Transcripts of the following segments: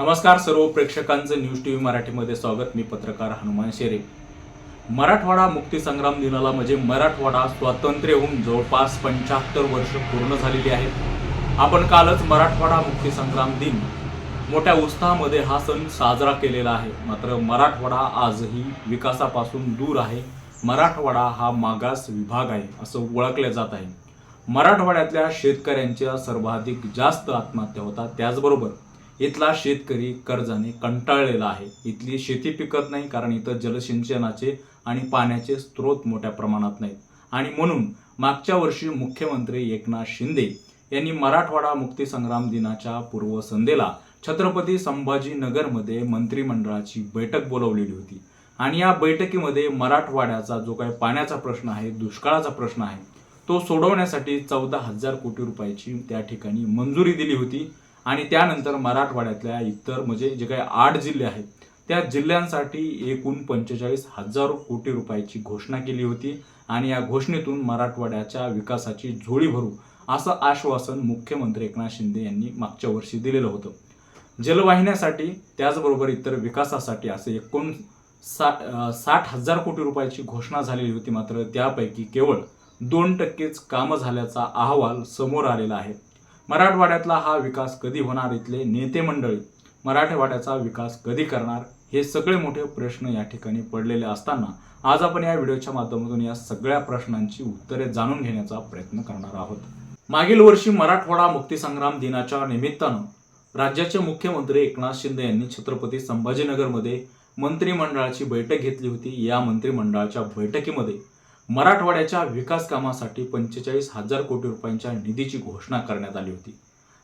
नमस्कार सर्व प्रेक्षकांचं news T V मराठीमध्ये स्वागत. मी पत्रकार हनुमान शेरे. मराठवाडा मुक्तीसंग्राम दिनाला म्हणजे मराठवाडा स्वातंत्र्य होऊन जवळपास पंच्याहत्तर वर्ष पूर्ण झालेली आहेत आपण कालच मराठवाडा मुक्तीसंग्राम दिन मोठ्या उत्साहामध्ये हा सण साजरा केलेला आहे. मात्र मराठवाडा आजही विकासापासून दूर आहे. मराठवाडा हा मागास विभाग आहे असं ओळखले जात आहे. मराठवाड्यातल्या शेतकऱ्यांच्या सर्वाधिक जास्त आत्महत्या होतात. त्याचबरोबर इथला शेतकरी कर्जाने कंटाळलेला आहे. इथली शेती पिकत नाही कारण इथं जलसिंचनाचे आणि पाण्याचे स्रोत मोठ्या प्रमाणात नाहीत. आणि म्हणून मागच्या वर्षी मुख्यमंत्री एकनाथ शिंदे यांनी मराठवाडा मुक्तीसंग्राम दिनाच्या पूर्वसंध्येला छत्रपती संभाजीनगरमध्ये मंत्रिमंडळाची बैठक बोलावलेली होती. आणि या बैठकीमध्ये मराठवाड्याचा जो काही पाण्याचा प्रश्न आहे दुष्काळाचा प्रश्न आहे तो सोडवण्यासाठी चौदा हजार कोटी रुपयाची त्या ठिकाणी मंजुरी दिली होती. आणि त्यानंतर मराठवाड्यातल्या इतर म्हणजे जे काही आठ जिल्हे आहेत त्या जिल्ह्यांसाठी एकूण पंचेचाळीस हजार कोटी रुपयाची घोषणा केली होती आणि या घोषणेतून मराठवाड्याच्या विकासाची झोळी भरू असं आश्वासन मुख्यमंत्री एकनाथ शिंदे यांनी मागच्या वर्षी दिलेलं होतं. जलवाहिन्यासाठी त्याचबरोबर इतर विकासासाठी असे एकूण सा साठ हजार कोटी रुपयाची घोषणा झालेली होती मात्र त्यापैकी केवळ दोन टक्केच कामं झाल्याचा अहवाल समोर आलेला आहे. मराठवाड्यातला हा विकास कधी होणार इथले नेते मंडळी? मराठवाड्याचा विकास कधी करणार? हे सगळे मोठे प्रश्न या ठिकाणी पडलेले असताना आज आपण या व्हिडिओच्या माध्यमातून या सगळ्या प्रश्नांची उत्तरे जाणून घेण्याचा प्रयत्न करणार आहोत. मागील वर्षी मराठवाडा मुक्तीसंग्राम दिनाच्या निमित्तानं राज्याचे मुख्यमंत्री एकनाथ शिंदे यांनी छत्रपती संभाजीनगरमध्ये मंत्रिमंडळाची बैठक घेतली होती. या मंत्रिमंडळाच्या बैठकीमध्ये मराठवाड्याच्या विकास कामासाठी पंचेचाळीस हजार कोटी रुपयांच्या निधीची घोषणा करण्यात आली होती.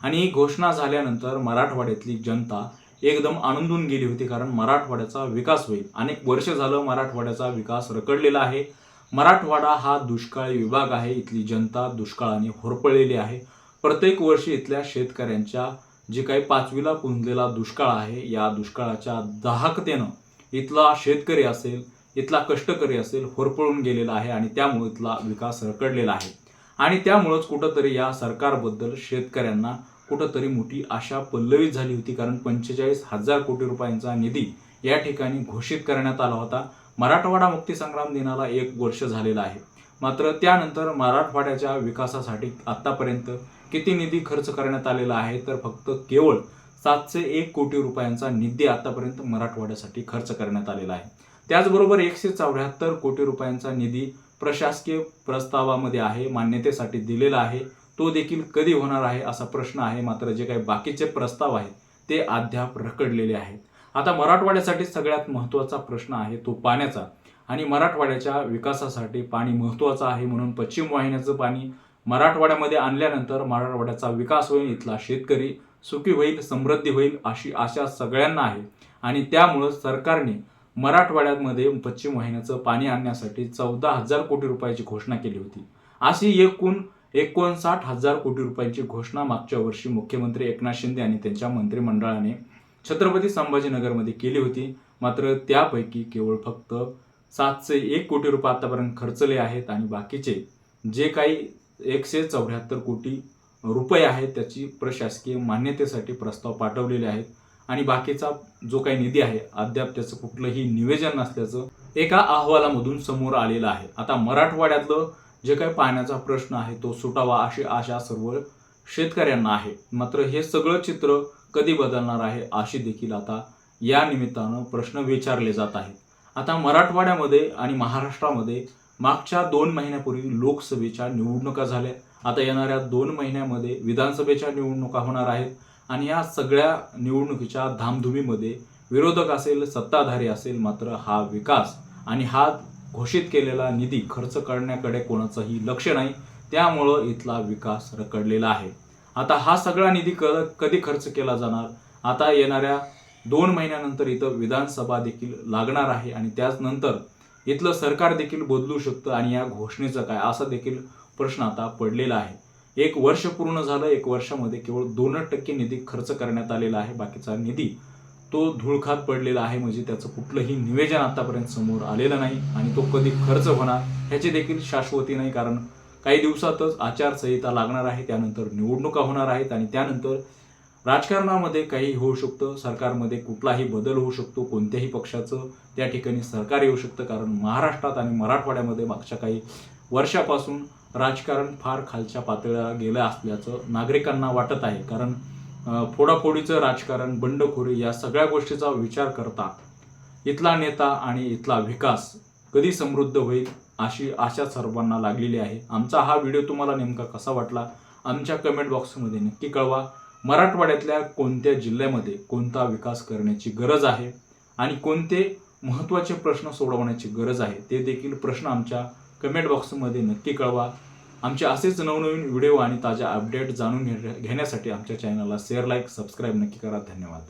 आणि ही घोषणा झाल्यानंतर मराठवाड्यातली जनता एकदम आनंदून गेली होती कारण मराठवाड्याचा विकास होईल. अनेक वर्ष झालं मराठवाड्याचा विकास रखडलेला आहे. मराठवाडा हा दुष्काळी विभाग आहे. इथली जनता दुष्काळाने होरपळलेली आहे. प्रत्येक वर्षी इथल्या शेतकऱ्यांच्या जे काही पाचवीला पुंजलेला दुष्काळ आहे या दुष्काळाच्या दाहकतेनं इथला शेतकरी असेल इथला कष्टकरी असेल होरपळून गेलेला आहे आणि त्यामुळे इथला विकास रकडलेला आहे. आणि त्यामुळंच कुठंतरी या सरकारबद्दल शेतकऱ्यांना कुठंतरी मोठी आशा पल्लवित झाली होती कारण पंचेचाळीस हजार कोटी रुपयांचा निधी या ठिकाणी घोषित करण्यात आला होता. मराठवाडा मुक्तीसंग्राम दिनाला एक वर्ष झालेलं आहे. मात्र त्यानंतर मराठवाड्याच्या विकासासाठी आतापर्यंत किती निधी खर्च करण्यात आलेला आहे तर फक्त केवळ सातशे एक कोटी रुपयांचा निधी आतापर्यंत मराठवाड्यासाठी खर्च करण्यात आलेला आहे. त्याचबरोबर एकशे चौऱ्याहत्तर कोटी रुपयांचा निधी प्रशासकीय प्रस्तावामध्ये आहे मान्यतेसाठी दिलेला आहे. तो देखील कधी होणार आहे असा प्रश्न आहे मात्र जे काही बाकीचे प्रस्ताव आहेत ते अद्याप रखडलेले आहेत. आता मराठवाड्यासाठी सगळ्यात महत्त्वाचा प्रश्न आहे तो पाण्याचा. आणि मराठवाड्याच्या विकासासाठी पाणी महत्त्वाचं आहे म्हणून पश्चिम वाहिन्याचं पाणी मराठवाड्यामध्ये आणल्यानंतर मराठवाड्याचा विकास होईल इथला शेतकरी सुखी होईल समृद्धी होईल अशी आशा सगळ्यांना आहे. आणि त्यामुळं सरकारने मराठवाड्यामध्ये पश्चिम वाहिन्याचं पाणी आणण्यासाठी चौदा हजार कोटी रुपयाची घोषणा केली होती. अशी एकूण एकोणसाठ हजार कोटी रुपयांची घोषणा मागच्या वर्षी मुख्यमंत्री एकनाथ शिंदे आणि त्यांच्या मंत्रिमंडळाने छत्रपती संभाजीनगरमध्ये केली होती. मात्र त्यापैकी केवळ फक्त सातशे एक कोटी रुपये आतापर्यंत खर्चले आहेत आणि बाकीचे जे काही एकशे चौऱ्याहत्तर कोटी रुपये आहेत त्याची प्रशासकीय मान्यतेसाठी प्रस्ताव पाठवलेले आहेत. आणि बाकीचा जो काही निधी आहे अद्याप त्याचं कुठलंही निवेदन नसल्याचं एका अहवालामधून समोर आलेलं आहे. आता मराठवाड्यातलं जे काही पाण्याचा प्रश्न आहे तो सुटावा अशी आशा सर्व शेतकऱ्यांना आहे. मात्र हे सगळं चित्र कधी बदलणार आहे अशी देखील आता या निमित्तानं प्रश्न विचारले जात आहेत. आता मराठवाड्यामध्ये आणि महाराष्ट्रामध्ये मागच्या दोन महिन्यापूर्वी लोकसभेच्या निवडणुका झाल्या. आता येणाऱ्या दोन महिन्यामध्ये विधानसभेच्या निवडणुका होणार आहेत. आणि या सगळ्या निवडणुकीच्या धामधुमीमध्ये विरोधक असेल सत्ताधारी असेल मात्र हा विकास आणि हा घोषित केलेला निधी खर्च करण्याकडे कोणाचंही लक्ष नाही. त्यामुळं इथला विकास रखडलेला आहे. आता हा सगळा निधी क कधी खर्च केला जाणार? आता येणाऱ्या दोन महिन्यानंतर इथं विधानसभा देखील लागणार आहे आणि त्याचनंतर इथलं सरकार देखील बदलू शकतं आणि या घोषणेचं काय? असा देखील प्रश्न आता पडलेला आहे. एक वर्ष पूर्ण झालं एक वर्षामध्ये केवळ दोनच टक्के निधी खर्च करण्यात आलेला आहे. बाकीचा निधी तो धुळखात पडलेला आहे म्हणजे त्याचं कुठलंही निवेदन आतापर्यंत समोर आलेलं नाही आणि तो कधी खर्च होणार ह्याची देखील शाश्वती नाही कारण काही दिवसातच आचारसंहिता लागणार आहे त्यानंतर निवडणुका होणार आहेत आणि त्यानंतर राजकारणामध्ये काही होऊ शकतं सरकारमध्ये कुठलाही बदल होऊ शकतो कोणत्याही पक्षाचं त्या ठिकाणी सरकार येऊ शकतं. कारण महाराष्ट्रात आणि मराठवाड्यामध्ये मागच्या काही वर्षापासून राजकारण फार खालच्या पातळीला गेलं असल्याचं नागरिकांना वाटत आहे. कारण फोडाफोडीचं राजकारण बंडखोरी या सगळ्या गोष्टीचा विचार करता इथला नेता आणि इथला विकास कधी समृद्ध होईल अशी आशा सर्वांना लागलेली आहे. आमचा हा व्हिडिओ तुम्हाला नेमका कसा वाटला? आमच्या कमेंट बॉक्समध्ये नक्की कळवा. मराठवाड्यातल्या कोणत्या जिल्ह्यामध्ये कोणता विकास करण्याची गरज आहे आणि कोणते महत्त्वाचे प्रश्न सोडवण्याची गरज आहे ते देखील प्रश्न आमच्या कमेंट बॉक्समध्ये नक्की कळवा. आमचे असेच नवनवीन व्हिडिओ आणि ताज्या अपडेट जाणून घेण्यासाठी आमच्या चॅनलला शेअर लाईक सबस्क्राईब नक्की करा. धन्यवाद.